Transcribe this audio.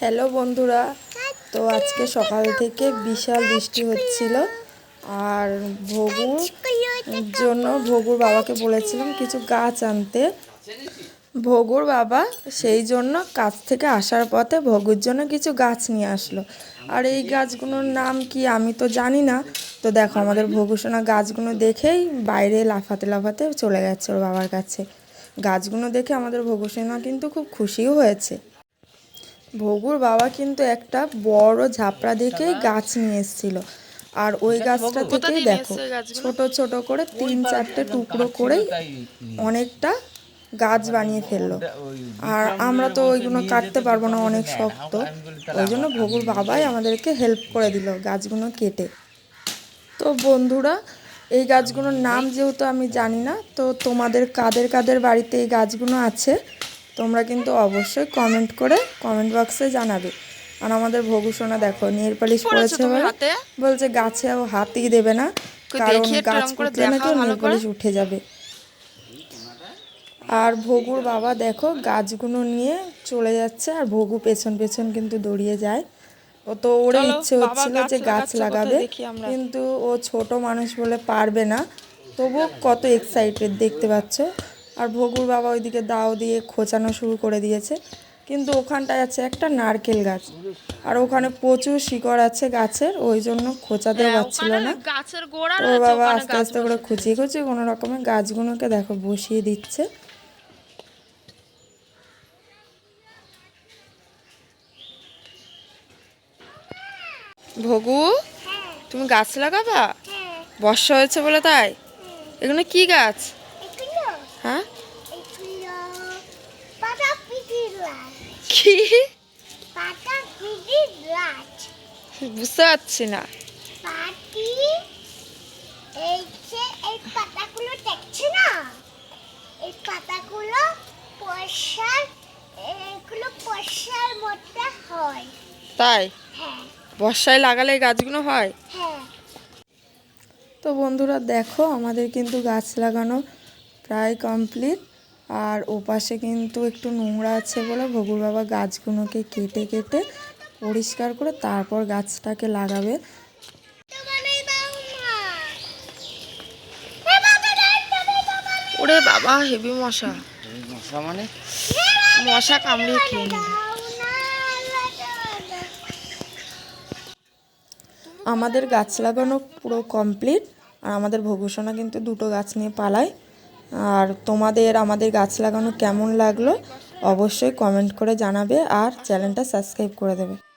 Hello বন্ধুরা, তো আজকে সকাল থেকে বিশাল বৃষ্টি হচ্ছিল আর ভগুর জন্য ভগুর বাবাকে বলেছিলাম কিছু গাছ আনতে। ভগুর বাবা সেই জন্য কাজ থেকে আসার পথে ভগুর জন্য কিছু গাছ নিয়ে আসলো। আর এই গাছগুলোর নাম কি আমি তো জানি না। তো দেখো আমাদের ভগুসোনা গাছগুলো দেখেই বাইরে লাফাতে লাফাতে চলে গেছে ওর বাবার কাছে। গাছগুলো দেখে আমাদের ভগুসোনা কিন্তু খুব খুশিও হয়েছে। ভগুর বাবা কিন্তু একটা বড় ঝাপড়া দেখেই গাছ নিয়ে এসেছিল। আর ওই গাছটা থেকেই দেখো ছোট ছোট করে তিন চারটে টুকরো করেই অনেকটা গাছ বানিয়ে ফেলল। আর আমরা তো ওইগুলো কাটতে পারব না অনেক শক্ত। ওই জন্য ভগুর বাবাই আমাদেরকে হেল্প করে দিল গাছগুলো কেটে। তো বন্ধুরা এই গাছগুলোর নাম যেহেতু আমি জানি না তো তোমাদের কাদের কাদের বাড়িতে এই গাছগুলো আছে? তোমরা কিন্তু অবশ্যই কমেন্ট করে কমেন্ট বক্সে জানাবে। আর আমাদের ভগুসোনা দেখো নেল পালিশ পড়েছে বলে বলছে গাছেও হাতই দেবে না কারণ গাছ পুঁতলে নাকি নেল পালিশ উঠে যাবে। আর ভগুর বাবা দেখো গাছগুলো নিয়ে চলে যাচ্ছে আর ভগু পেছন পেছন কিন্তু দৌড়িয়ে যায়। ও তো ওরও ইচ্ছে হচ্ছিল যে গাছ লাগাবে কিন্তু ও ছোট মানুষ বলে পারবে না। তবু কত এক্সাইটেড দেখতে পাচ্ছ। আর ভগুর বাবা ওইদিকে দাও দিয়ে খোঁচানো শুরু করে দিয়েছে। কিন্তু ওখানটায় আছে একটা নারকেল গাছ। আর ওখানে প্রচুর শিকড় আছে গাছের ওই জন্য খোঁচাতেও পারছিল না। গাছের ওর বাবা আস্তে আস্তে করে খুঁচিয়ে খুঁচিয়ে কোনো রকমে গাছগুলোকে দেখো বসিয়ে দিচ্ছে। ভগু তুমি গাছ লাগাবা? বর্ষা হয়েছে বলে তাই? এগুলো কি গাছ হ্যাঁ কি? বুঝতে পারছি না। পাটি এই যে এই পাতাগুলো দেখছে না? এই পাতাগুলো পয়সার এগুলো পয়সার মধ্যে হয়। তাই? হ্যাঁ। বর্ষায় লাগালে গাছগুলো হয়? হ্যাঁ। তো বন্ধুরা দেখো আমাদের কিন্তু গাছ লাগানো প্রায় কমপ্লিট আর ওপাশে কিন্তু একটু নোংরা আছে বলে ভগুর বাবা গাছগুলোকে কেটে কেটে পরিষ্কার করে তারপর গাছটাকে লাগাবে। ওরে বাবা হেভি মশা। মশা মানে? মশা কামড়িয়ে খেয়ে আমাদের গাছ লাগানো পুরো কমপ্লিট আর আমাদের ভবিষ্যণা কিন্তু দুটো গাছ নিয়ে পালায়। আর তোমাদের আমাদের গাছ লাগানো কেমন লাগল অবশ্যই কমেন্ট করে জানাবে আর চ্যানেলটা সাবস্ক্রাইব করে দেবে।